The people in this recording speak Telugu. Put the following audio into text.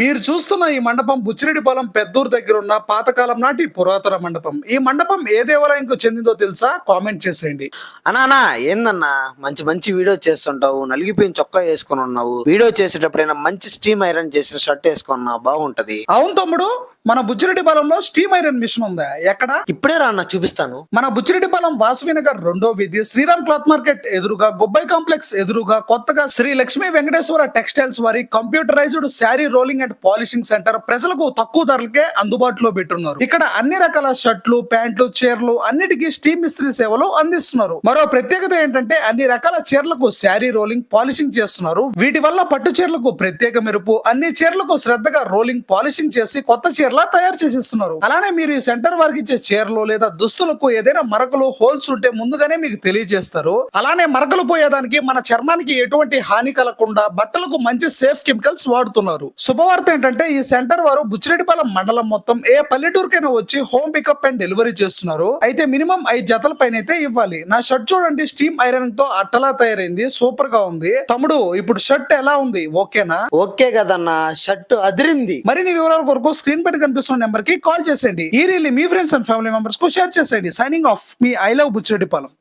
మీరు చూస్తున్న ఈ మండపం బుచ్చిరెడ్డిపాలెం పెద్దూరు దగ్గర ఉన్న పాతకాలం నాటి పురాతన మండపం. ఈ మండపం ఏ దేవాలయంకు చెందిందో తెలుసా? కామెంట్ చేసేయండి. అన్నా అన్నా ఏందన్నా? మంచి మంచి వీడియో చేస్తుంటావు నలిగిపోయిన చొక్కా వేసుకొని ఉన్నావు. వీడియో చేసేటప్పుడైనా మంచి స్టీమ్ ఐరన్ చేసిన షర్ట్ వేసుకున్నా బాగుంటది. అవును తమ్ముడు. మన బుచ్చిరెడ్డిపాలెంలో స్టీమ్ ఐరన్ మిషన్ ఉందా. ఎక్కడ? ఇప్పుడే రా చూపిస్తాను. మన బుచ్చిరెడ్డిపాలెం వాసవి నగర్ రెండో వీధి శ్రీరామ్ క్లాత్ మార్కెట్ ఎదురుగా గుబ్బై కాంప్లెక్స్ ఎదురుగా కొత్తగా శ్రీ లక్ష్మీ వెంకటేశ్వర టెక్స్టైల్స్ వారి computerised sari rolling and polishing centre ప్రజలకు తక్కువ ధరలకే అందుబాటులో పెట్టున్నారు. ఇక్కడ అన్ని రకాల షర్ట్లు ప్యాంట్లు చీరలు అన్నిటికీ స్టీమ్ ఇస్త్రీ సేవలు అందిస్తున్నారు. మరో ప్రత్యేకత ఏంటంటే అన్ని రకాల చీరలకు శారీ రోలింగ్ పాలిషింగ్ చేస్తున్నారు. వీటి వల్ల పట్టు చీరలకు ప్రత్యేక మెరుపు అన్ని చీరలకు శ్రద్ధగా రోలింగ్ పాలిషింగ్ చేసి కొత్త చీరలా తయారు చేసిస్తున్నారు? అలానే మీరు ఈ సెంటర్ వారికి ఇచ్చే చీరలు లేదా దుస్తులకు ఏదైనా మరకలు హోల్స్ ఉంటే ముందుగానే మీకు తెలియజేస్తారు. అలానే మరకలు పోయేదానికి మన చర్మానికి ఎటువంటి హాని కలగకుండా బట్టలకు మంచి సేఫ్ కెమికల్స్ వాడుతున్నారు. శుభవార్త ఏంటంటే ఈ సెంటర్ వారు బుచ్చిరెడ్డిపాలెం మండలం మొత్తం ఏ పల్లెటూరుకైనా వచ్చి హోమ్ పికప్ అండ్ డెలివరీ చేస్తున్నారు. అయితే మినిమం ఐదు జతల పైన అయితే ఇవ్వాలి. నా షర్ట్ చూడండి స్టీమ్ ఐరన్తో అట్టలా తయారైంది సూపర్గా ఉంది. తమ్ముడు ఇప్పుడు షర్ట్ ఎలా ఉంది? ఓకేనా? ఓకే కదన్నా షర్ట్ అదిరింది. మరిన్ని వివరాల కొరకు స్క్రీన్ పైన కనిపిస్తున్న నెంబర్కి కాల్ చేసేయండి. ఈ రీల్ మీ ఫ్రెండ్స్ అండ్ ఫ్యామిలీ మెంబర్స్కు షేర్ చేసేయండి. సైనింగ్ ఆఫ్ మీ ఐ లవ్ బుచ్చిరెడ్డిపాలెం.